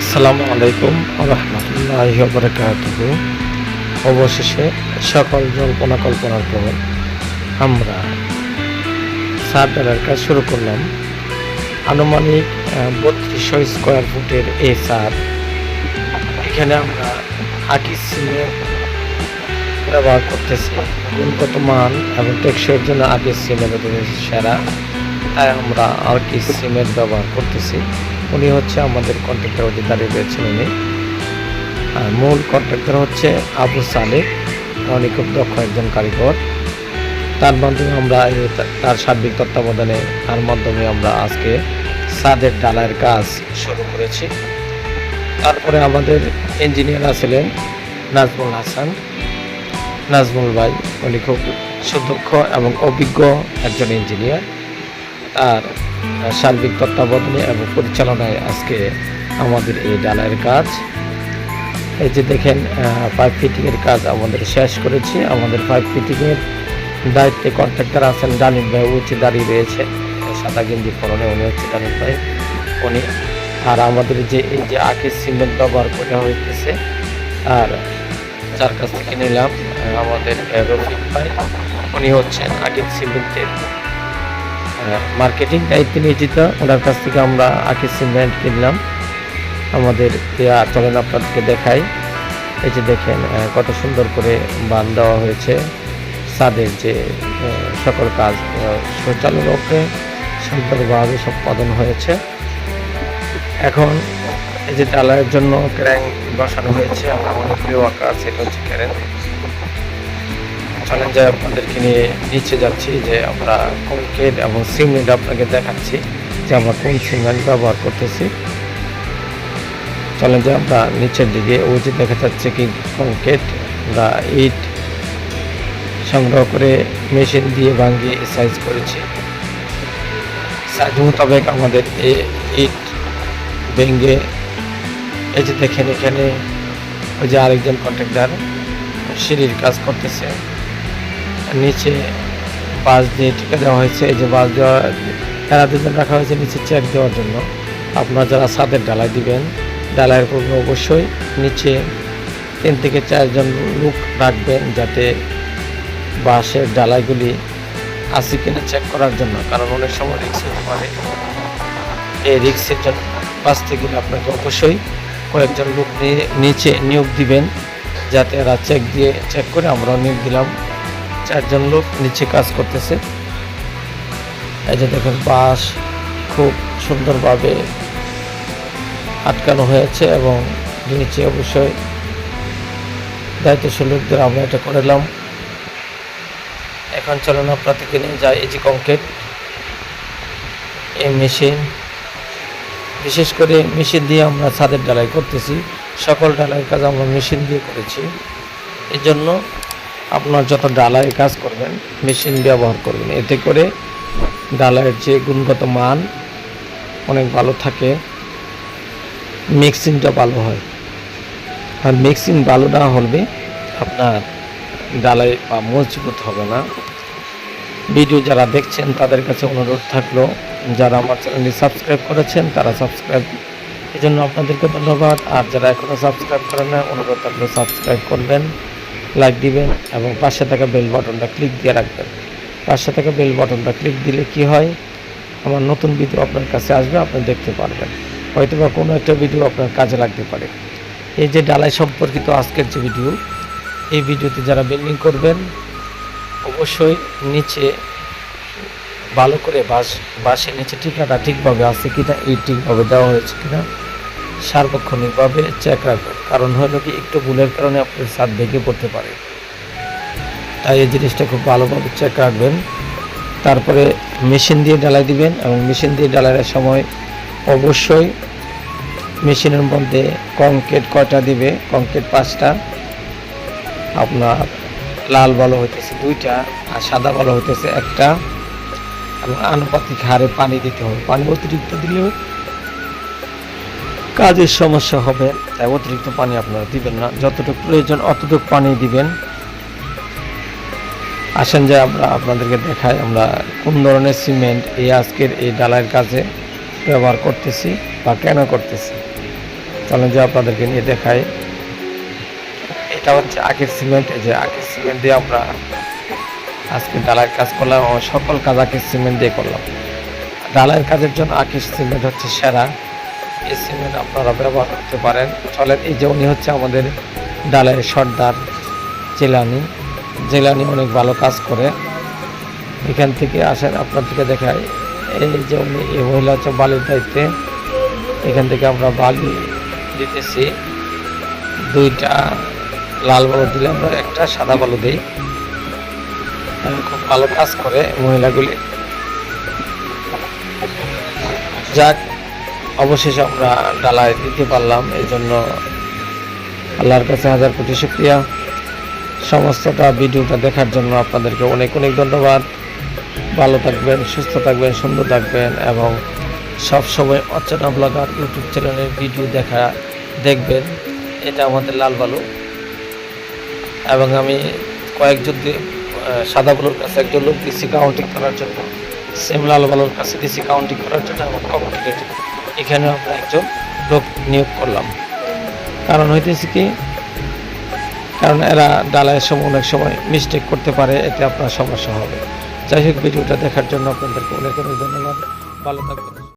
আসসালামু আলাইকুম রহমতুল্লাহ বরকাতুহ। অবশেষে সকল জল্পনা কল্পনার পর আমরা সার ডালার কাজ শুরু করলাম। আনুমানিক বত্রিশশো স্কোয়ার ফুটের এই সার। এখানে আমরা আকিস সিমেন্ট ব্যবহার করতেছি। গুণগত মান এবং টেকসইয়ের জন্য আকিস সিমেন্ট সেরা। তাই আমরা আকিস সিমেন্ট ব্যবহার করতেছি। উনি হচ্ছে আমাদের কন্ট্রাক্টর দাঁড়িয়ে রয়েছেন উনি। আর মূল কন্ট্রাক্টর হচ্ছে আবু সালেক উনি খুব দক্ষ একজন কারিগর। তার মাধ্যমে আমরা তার সার্বিক তত্ত্বাবধানে, তার মাধ্যমে আমরা আজকে সাদের ডালার কাজ শুরু করেছি। তারপরে আমাদের ইঞ্জিনিয়ার আছিলেন নাজমুল হাসান। নাজমুল ভাই, উনি খুব সুদক্ষ এবং অভিজ্ঞ একজন ইঞ্জিনিয়ার তার সার্বিক তত্ত্বাবধানে এবং পরিচালনায় আজকে আমাদের এই ডালার কাজ। এই যে দেখেন পাইপ ফিটিংয়ের কাজ আমাদের শেষ করেছি। আমাদের পাইপ ফিটিংয়ের দায়িত্বে কন্ট্রাক্টর আছেন ডানিক ভাই উঁচু দাঁড়িয়ে রয়েছে। সাদা গেঞ্জি পরনে উনি হচ্ছে ডানিক ভাই। উনি আর আমাদের যে এই যে আখের সিমেন্ট ব্যবহার করা হইতেছে, আর যার কাছ থেকে নিলাম আমাদের রফিক ভাই। উনি হচ্ছেন আকিব সিমেন্টের মার্কেটিং দায়িত্বে নিয়োজিত। ওনার কাছ থেকে আমরা আকিব সিমেন্ট কিনলাম। আমাদের চলেন আপনাদেরকে দেখাই। এই যে দেখেন কত সুন্দর করে বান দেওয়া হয়েছে। ছাদের যে সকল কাজ সুচারুরূপে সুন্দরভাবে সম্পাদন হয়েছে। এখন এই যে ডালার জন্য ক্র্যাঙ্ক বসানো হয়েছে। আমার অনেক প্রিয় আঁকা সেটা হচ্ছে ক্যারেন যে আপনাদেরকে নিয়ে নিচে যাচ্ছি যে আমরা কংক্রিট এবং সিমেন্ট আপনাকে দেখাচ্ছি যে আমরা কোন সিমেন্ট ব্যবহার করতেছি। যে আমরা নিচের দিকে ওই যে দেখা যাচ্ছে কি কংক্রিট আমরা ইট সংগ্রহ করে মেশিন দিয়ে ভাঙিয়ে সাইজ করেছি। সাইজ মোতাবেক আমাদের ইট ভেঙে, এই যে দেখেন এখানে ওই যে আরেকজন কন্ট্রাক্টর সিঁড়ির কাজ করতেছে। নিচে বাস দিয়ে টিকে দেওয়া হয়েছে। এই যে বাস দেওয়া, এরা দুজন রাখা হয়েছে নিচে চেক দেওয়ার জন্য। আপনারা যারা ছাদের ডালাই দিবেন ডালাইয়ের পূর্বে অবশ্যই নিচে তিন থেকে চারজন লোক রাখবেন যাতে বাঁশের ডালাইগুলি আছে কিনা চেক করার জন্য। কারণ অনেক সময় রিক্স হতে পারে এই রিক্সের জন্য বাঁচতে গেলে আপনাকে অবশ্যই কয়েকজন লোক নিয়ে, নিচে নিয়োগ দিবেন, যাতে এরা চেক দিয়ে চেক করে আমরাও নিয়োগ দিলাম। চারজন লোক নিচে কাজ করতেছে। এই যে দেখুন, বাঁশ খুব সুন্দরভাবে আটকানো হয়েছে এবং নিচে অবশ্যই দায়িত্বশীল লোকদের আমরা এটা করলাম এখন চলুন আপনাদেরকে নিয়ে যাই, এই যে কংক্রিট এই মেশিন বিশেষ করে মেশিন দিয়ে আমরা ছাদের ডালাই করতেছি। সকল ডালাই কাজ আমরা মেশিন দিয়ে করেছি। এই জন্য আপনার যত ডালাই কাজ করবেন মেশিন ব্যবহার করবেন। এতে করে ডালাইয়ের যে গুণগত মান অনেক ভালো থাকে মিক্সিংটা ভালো হয়। আর মিক্সিং ভালো না হলে আপনার ডালাই বা মজবুত হবে না। ভিডিও যারা দেখছেন, তাদের কাছে অনুরোধ থাকল, যারা আমার চ্যানেলটি সাবস্ক্রাইব করেছেন, তারা সাবস্ক্রাইব এই জন্য আপনাদেরকে ধন্যবাদ। আর যারা এখনও সাবস্ক্রাইব করেন না, অনুরোধ থাকল সাবস্ক্রাইব করবেন। লাইক দিবেন এবং পাশে থাকা বেল বাটনটা ক্লিক দিয়ে রাখবেন। পাশে থাকা বেল বাটনটা ক্লিক দিলে কি হয়? আমার নতুন ভিডিও আপনার কাছে আসবে, আপনি দেখতে পারবেন। হয়তো বা কোনো একটা ভিডিও আপনার কাজে লাগতে পারে। এই যে ডালাই সম্পর্কিত আজকের যে ভিডিও, এই ভিডিওতে যারা বিল্ডিং করবেন, অবশ্যই নিচে ভালো করে বাস বাসের নিচে টিকাটা ঠিকভাবে আছে কিনা, এই ঠিকভাবে দেওয়া হয়েছে কিনা। সার্বক্ষণিকভাবে চেক রাখবেন কারণ হলো কি, একটু ভুলের কারণে আপনার ছাদ ভেঙে পড়তে পারে তাই এই জিনিসটা খুব ভালোভাবে চেক রাখবেন। তারপরে মেশিন দিয়ে ডালাই দিবেন এবং মেশিন দিয়ে ডালাইয়ের সময় অবশ্যই মেশিনের মধ্যে কংক্রিট কয়টা দিবে কংক্রিট পাঁচটা। আপনার লাল বালু হইতেছে দুইটা আর সাদা বালু হইতেছে একটা। এবং আনুপাতিক হারে পানি দিতে হবে। পানি অতিরিক্ত দিলেও কাজের সমস্যা হবে, তাই অতিরিক্ত পানি আপনারা দিবেন না। যতটুকু প্রয়োজন, অতটুকু পানি দিবেন। আসেন যে আমরা আপনাদেরকে দেখাই, আমরা কোন ধরনের সিমেন্ট এই আজকের এই ডালাইয়ের কাজে ব্যবহার করতেছি বা কেন করতেছি। চলেন যে আপনাদেরকে নিয়ে দেখাই। এটা হচ্ছে আখের সিমেন্ট, এই যে আখের সিমেন্ট দিয়ে আমরা আজকে ডালার কাজ করলাম সকল কাজ আখের সিমেন্ট দিয়ে করলাম। ডালার কাজের জন্য আখের সিমেন্ট হচ্ছে সেরা। এই সিমেন্ট আপনারা ব্যবহার করতে পারেন। চলেন, এই যে উনি হচ্ছে আমাদের ডালের সর্দার জেলানি। জেলানি অনেক ভালো কাজ করে। এখান থেকে আসেন আপনাদেরকে দেখায় এই যে উনি, এই মহিলা হচ্ছে বালির দায়িত্বে। এখান থেকে আমরা বালি দিতেছি। দুইটা লাল বালু দিলে আমরা একটা সাদা বালু দিই। খুব ভালো কাজ করে মহিলাগুলি। যাক অবশেষে আমরা ডালায় দিতে পারলাম। এই জন্য আল্লাহর কাছে হাজার কোটি শুক্রিয়া। সমস্তটা ভিডিওটা দেখার জন্য আপনাদেরকে অনেক অনেক ধন্যবাদ। ভালো থাকবেন, সুস্থ থাকবেন, সুন্দর থাকবেন এবং সব সময় অচেনা ব্লগার ইউটিউব চ্যানেলের ভিডিও দেখা দেখবেন। এটা আমাদের লাল বালু। এবং আমি কয়েকজন সাদা বালুর কাছে একজন লোক দিচ্ছি কাউন্টিং করার জন্য। সেম লাল বালুর কাছে দিচ্ছি কাউন্টিং করার জন্য এবং কমিটিকে এখানে আমরা একজন লোক নিয়োগ করলাম। কারণ হইতেছে কি, কারণ এরা ডালায়ের সময় অনেক সময় মিস্টেক করতে পারে, এতে আপনার সমস্যা হবে। যাই হোক, ভিডিওটা দেখার জন্য আপনাদেরকে অনেক অনেক ধন্যবাদ। ভালো থাকবেন।